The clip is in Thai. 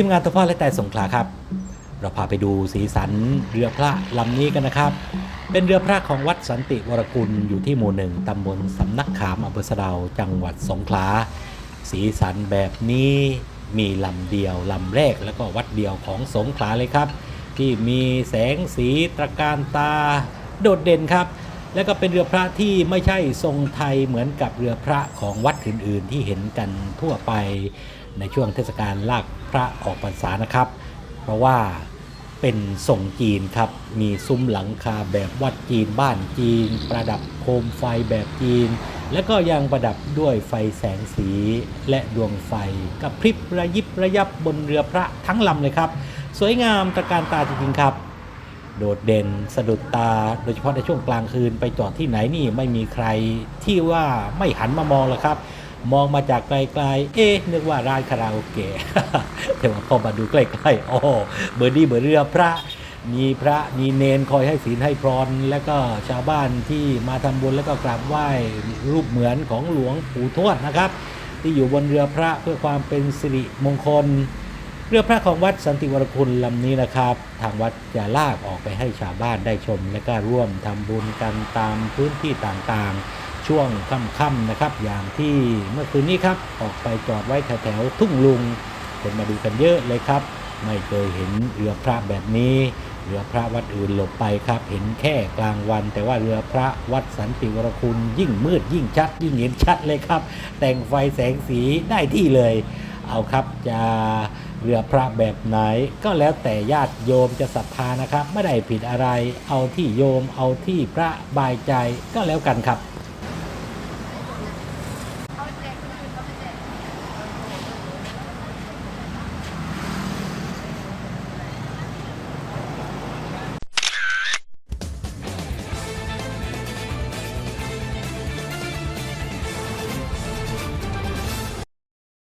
ทีมงานตัวพ่อและแต่สงขลาครับ เราพาไปดูสีสันเรือพระลำนี้กันนะครับ เป็นเรือพระของวัดสันติวรกุลอยู่ที่หมู่หนึ่งตำบลสำนักขามอำเภอสะดาจังหวัดสงขลา สีสันแบบนี้มีลำเดียวลำแรกแล้วก็วัดเดียวของสงขลาเลยครับ ที่มีแสงสีตระการตา โดดเด่นครับ แล้วก็เป็นเรือพระที่ไม่ใช่ทรงไทยเหมือนกับเรือพระของวัดอื่นๆ ที่เห็นกันทั่วไปในช่วงเทศกาลลากพระออกพรรษานะครับ เพราะว่าเป็นทรงจีนครับ มีซุ้มหลังคาแบบวัดจีนบ้านจีน ประดับโคมไฟแบบจีน และก็ยังประดับด้วยไฟแสงสีและดวงไฟกระพริบระยิบระยับบนเรือพระทั้งลำเลยครับ สวยงามตระการตาจริงๆครับ โดดเด่นสะดุดตา โดยเฉพาะในช่วงกลางคืนไปจอดที่ไหนนี่ไม่มีใครที่ว่าไม่หันมามองหรอกครับ มองมาจากไกลๆ เอ๊ะนึกว่าร้านคาราโอเกะแต่ว่าพอมาดูใกล้ๆโอ้เบอร์ดี้เบอร์เรือพระมีพระมีเนนคอยให้ศีลให้พรแล้วก็ชาวบ้านที่มาทำบุญแล้วก็กราบไหว้รูปเหมือนของหลวงปู่ทวดนะครับ ที่อยู่บนเรือพระเพื่อความเป็นสิริมงคล เรือพระของวัดสันติวรคุณลำนี้นะครับ ทางวัดจะลากออกไปให้ชาวบ้านได้ชม และก็ร่วมทำบุญกันตามพื้นที่ต่างๆ ช่วงค่ำๆนะครับ อย่างที่เมื่อคืนนี้ครับ ออกไปจอดไว้แถวๆทุ่งลุงคนมาดูกันเยอะเลยครับ ไม่เคยเห็นเรือพระแบบนี้ เรือพระวัดอื่นหลบไปครับ เห็นแค่กลางวัน แต่ว่าเรือพระวัดสันติวรคุณยิ่งมืดยิ่งชัด ยิ่งเห็นชัดเลยครับ แต่งไฟแสงสีได้ที่เลย เอาครับจะ เรือพระแบบไหน ก็แล้วแต่ญาติโยมจะศรัทธานะครับ ไม่ได้ผิดอะไร เอาที่โยมเอาที่พระบายใจก็แล้วกันครับ